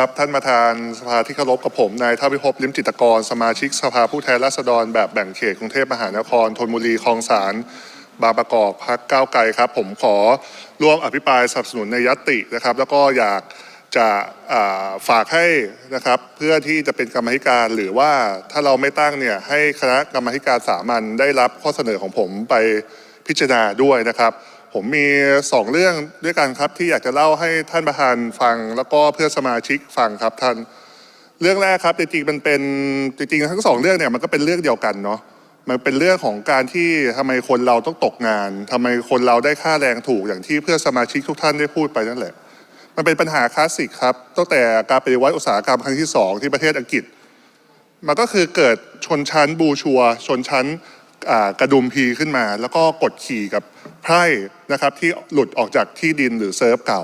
ครับท่านประธานสภาที่เคารพกับผมนายท่าพิภพลิมจิตกร สมาชิกสภาผู้แทนราษฎร แบบแบ่งเขตกรุงเทพมหานครธนบุรีคลองสารบางประกอบพักก้าวไกลครับ ผมขอร่วมอภิปรายสนับสนุนในยตินะครับ แล้วก็อยากจะฝากให้นะครับเพื่อที่จะเป็นกรรมธิการหรือว่าถ้าเราไม่ตั้งเนี่ยให้คณะกรรมธิการสามัญได้รับข้อเสนอของผมไปพิจารณาด้วยนะครับ ผมมีสองเรื่องด้วยกันครับที่อยากจะเล่าให้ท่านประธานฟัง แล้วก็เพื่อนสมาชิกฟังครับท่านเรื่องแรกครับจริงๆมันเป็นจริงๆทั้งสองเรื่องเนี่ยมันก็เป็นเรื่องเดียวกันเนาะมันเป็นเรื่องของการที่ทำไมคนเราต้องตกงานทำไมคนเราได้ค่าแรงถูกอย่างที่เพื่อนสมาชิกทุกท่านได้พูดไปนั่นแหละ มันเป็นปัญหาคลาสสิกครับตั้งแต่การปฏิวัติอุตสาหกรรมครั้งที่สองที่ประเทศอังกฤษ มันก็คือเกิดชนชั้นบูชัว ชนชั้นกระดุมพีขึ้นมา แล้วก็กดขี่กับ ไพร่นะครับที่หลุดออกจากที่ดินหรือเซิร์ฟเก่า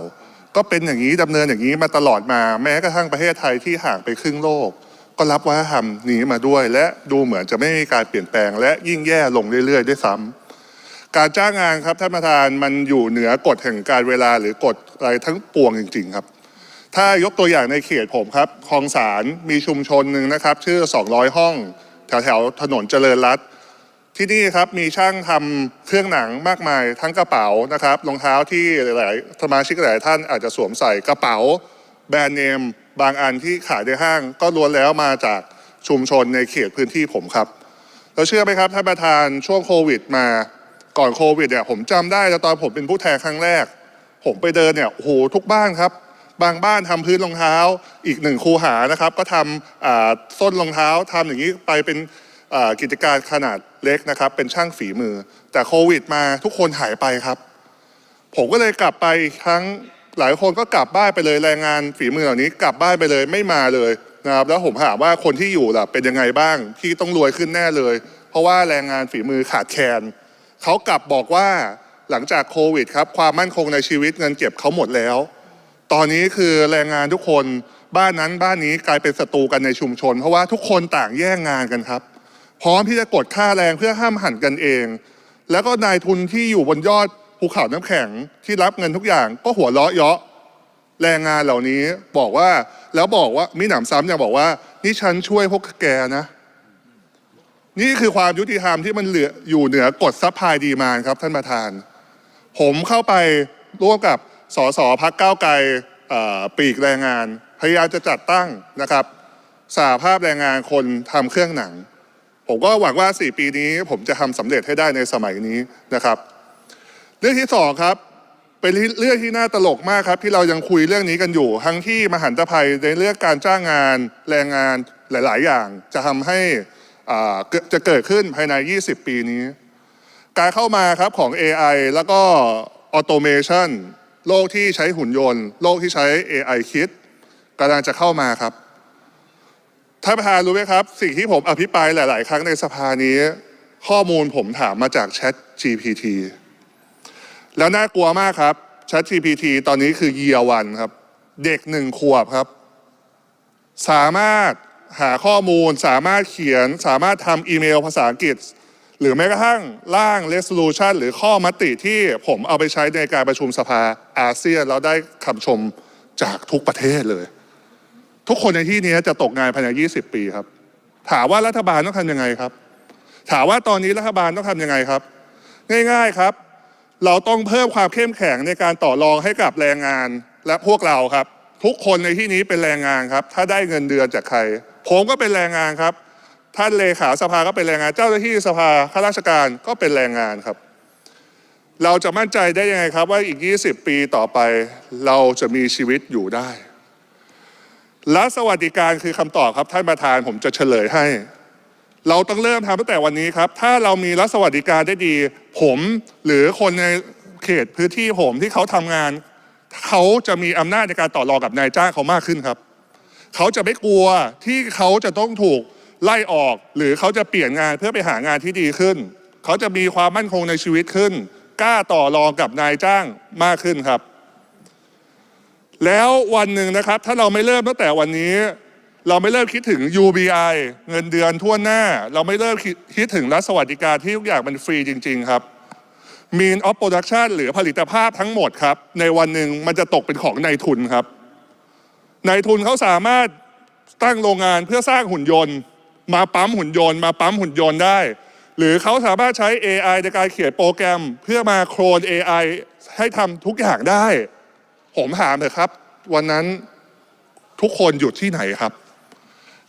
ก็เป็นอย่างนี้ดำเนินอย่างนี้มาตลอดมา แม้กระทั่งประเทศไทยที่ห่างไปครึ่งโลก ก็รับวัฒนธรรมนี้มาด้วย และดูเหมือนจะไม่มีการเปลี่ยนแปลง และยิ่งแย่ลงเรื่อยๆ ด้วยซ้ำการจ้างงานครับท่านประธานมันอยู่เหนือกฎแห่งการเวลาหรือกฎอะไรทั้งปวงจริง ๆ ครับ ถ้ายกตัวอย่างในเขตผมครับคลองสารมีชุมชนหนึ่งนะครับ ชื่อ 200 ห้องแถวแถวๆถนนเจริญรัตน์ ที่นี่ครับมีช่างทำเครื่องหนังมากมายทั้งกระเป๋านะครับรองเท้าที่หลายๆสมาชิกหลายท่านอาจจะสวมใส่กระเป๋า แบรนด์เนม บางอันที่ขายในห้าง ก็ล้วนแล้วมาจากชุมชนในเขตพื้นที่ผมครับแล้วเชื่อไหมครับท่านประธานช่วงโควิดมาก่อนโควิดเนี่ยผมจำได้แล้วตอนผมเป็นผู้แทนครั้งแรก ผมไปเดินเนี่ยโอ้โหทุกบ้านครับ บางบ้านทำพื้นรองเท้า อีกหนึ่งคูหานะครับ ก็ทำส้นรองเท้าทำอย่างนี้ไปเป็น กิจการขนาดเล็กนะครับ เป็นช่างฝีมือ แต่โควิดมาทุกคนหายไปครับ ผมก็เลยกลับไปอีกครั้งหลายคนก็กลับบ้านไปเลยแรงงานฝีมือเหล่านี้กลับบ้านไปเลยไม่มาเลยนะครับแล้วผมถามว่าคนที่อยู่ล่ะเป็นยังไงบ้างที่ต้องรวยขึ้นแน่เลย เพราะว่าแรงงานฝีมือขาดแคลนเขากลับบอกว่าหลังจากโควิดครับความมั่นคงในชีวิตเงินเก็บเขาหมดแล้ว ตอนนี้คือแรงงานทุกคนบ้านนั้นบ้านนี้กลายเป็นศัตรูกันในชุมชน เพราะว่าทุกคนต่างแย่งงานกันครับ พร้อมที่จะกดค่าแรงเพื่อห้ามหันกันเอง แล้วก็นายทุนที่อยู่บนยอดภูเขาน้ำแข็งที่รับเงินทุกอย่างก็หัวเราะเยาะแรงงานเหล่านี้บอกว่าแล้วบอกว่ามิหนำซ้ำยังบอกว่า นี่ฉันช่วยพวกแกนะ นี่คือความยุติธรรมที่มันเหลืออยู่เหนือกฎซัพพลายดีมานครับท่านประธาน ผมเข้าไปร่วมกับสสพักก้าวไกลปีกแรงงาน พยายามจะจัดตั้งนะครับสหภาพแรงงานคนทำเครื่องหนัง ผมก็หวังว่า 4 ปีนี้ผมจะทำสำเร็จให้ได้ในสมัยนี้นะครับ เรื่องที่สองครับเป็นเรื่องที่น่าตลกมากครับ ที่เรายังคุยเรื่องนี้กันอยู่ ทั้งที่มหันตภัยในเรื่องการจ้างงานแรงงานหลาย ๆ อย่าง จะทำให้อ่าจะเกิดขึ้นภายใน 20 ปีนี้ การเข้ามาครับของ AI แล้วก็ออโตเมชันโลกที่ใช้หุ่นยนต์ โลกที่ใช้ AI คิดกำลังจะเข้ามาครับ ท่านประธานรู้ไหมครับ สิ่งที่ผมอภิปรายหลาย ๆ ครั้งในสภานี้ ข้อมูลผมถามมาจาก Chat GPT แล้วน่ากลัวมากครับ Chat GPT ตอนนี้คือ Year One ครับ เด็กหนึ่งขวบครับ สามารถหาข้อมูล สามารถเขียน สามารถทำอีเมลภาษาอังกฤษ หรือแม้กระทั่งร่าง resolution หรือข้อมติที่ผมเอาไปใช้ในการประชุมสภาอาเซียนแล้วได้คำชมจากทุกประเทศเลย ทุกคนในที่นี้จะตกงานภายใน 20 ปีครับ ถามว่ารัฐบาลต้องทำยังไงครับ ถามว่าตอนนี้รัฐบาลต้องทำยังไงครับ ง่ายๆครับ เราต้องเพิ่มความเข้มแข็งในการต่อรองให้กับแรงงานและพวกเราครับ ทุกคนในที่นี้เป็นแรงงานครับ ถ้าได้เงินเดือนจากใคร ผมก็เป็นแรงงานครับ ท่านเลขาสภาก็เป็นแรงงาน เจ้าหน้าที่สภาข้าราชการก็เป็นแรงงานครับเราจะมั่นใจได้ยังไงครับว่าอีก 20 ปีต่อไป เราจะมีชีวิตอยู่ได้ และสวัสดิการคือคำตอบครับท่านประธานผมจะเฉลยให้ เราต้องเริ่มทำตั้งแต่วันนี้ครับ ถ้าเรามีรัฐสวัสดิการได้ดี ผมหรือคนในเขตพื้นที่ผมที่เขาทำงาน เขาจะมีอำนาจในการต่อรองกับนายจ้างเขามากขึ้นครับ เขาจะไม่กลัวที่เขาจะต้องถูกไล่ออก หรือเขาจะเปลี่ยนงานเพื่อไปหางานที่ดีขึ้น เขาจะมีความมั่นคงในชีวิตขึ้น กล้าต่อรองกับนายจ้างมากขึ้นครับ แล้ววันหนึ่งนะครับ ถ้าเราไม่เริ่มตั้งแต่วันนี้ เราไม่เริ่มคิดถึง UBI เงินเดือนทั่วหน้า เราไม่เริ่มคิดคิดถึงรัฐสวัสดิการที่ทุกอย่างมันฟรีจริง ๆ ครับ Mean of Production หรือผลิตภาพทั้งหมดครับ ในวันหนึ่งมันจะตกเป็นของนายทุนครับนายทุนเขาสามารถตั้งโรงงานเพื่อสร้างหุ่นยนต์ มาปั๊มหุ่นยนต์ มาปั๊มหุ่นยนต์ได้ หรือเขาสามารถใช้ AI ในการเขียนโปรแกรม เพื่อมาโคลน AI ให้ทำทุกอย่างได้ ผมถามเลยครับ วันนั้นทุกคนหยุดที่ไหนครับ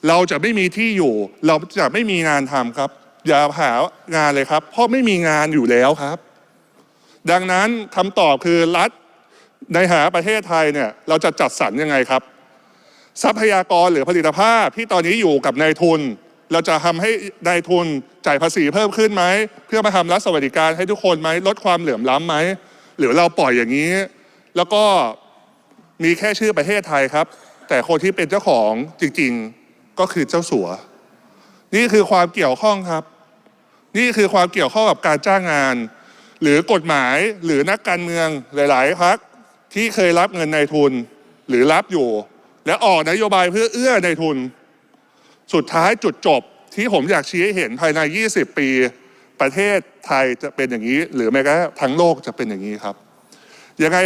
เราจะไม่มีที่อยู่ เราจะไม่มีงานทำครับ อย่าหางานเลยครับ เพราะไม่มีงานอยู่แล้วครับ ดังนั้นคำตอบคือรัฐในหาประเทศไทยเนี่ยเราจะจัดสรรยังไงครับ ทรัพยากรหรือผลิตภาพที่ตอนนี้อยู่กับนายทุน เราจะทำให้นายทุนจ่ายภาษีเพิ่มขึ้นไหม เพื่อมาทำรัฐสวัสดิการให้ทุกคนไหมลดความเหลื่อมล้ำไหม หรือเราปล่อยอย่างนี้ แล้วก็มีแค่ชื่อประเทศไทยครับ แต่คนที่เป็นเจ้าของจริงๆก็คือเจ้าสัว นี่คือความเกี่ยวข้องครับ นี่คือความเกี่ยวข้องกับการจ้างงาน หรือกฎหมายหรือนักการเมืองหลาย ๆพักที่เคยรับเงินในายทุนหรือรับอยู่ และออกนโยบายเพื่อเอื้อในายทุน สุดท้ายจุดจบที่ผมอยากชี้ให้เห็นภายใน 20 ปี ประเทศไทยจะเป็นอย่างนี้ หรือแม้กระทั่งทั้งโลกจะเป็นอย่างนี้ครับยังไง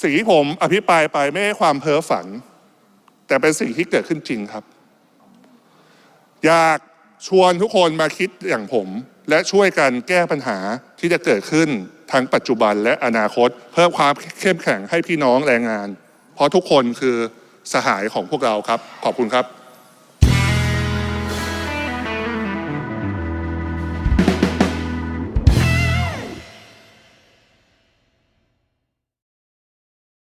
สิ่งที่ผมอภิปรายไปไม่ใช่ความเพ้อฝัน แต่เป็นสิ่งที่เกิดขึ้นจริงครับ อยากชวนทุกคนมาคิดอย่างผม และช่วยกันแก้ปัญหาที่จะเกิดขึ้นทั้งปัจจุบันและอนาคต เพิ่มความเข้มแข็งให้พี่น้องแรงงาน เพราะทุกคนคือสหายของพวกเราครับ ขอบคุณครับ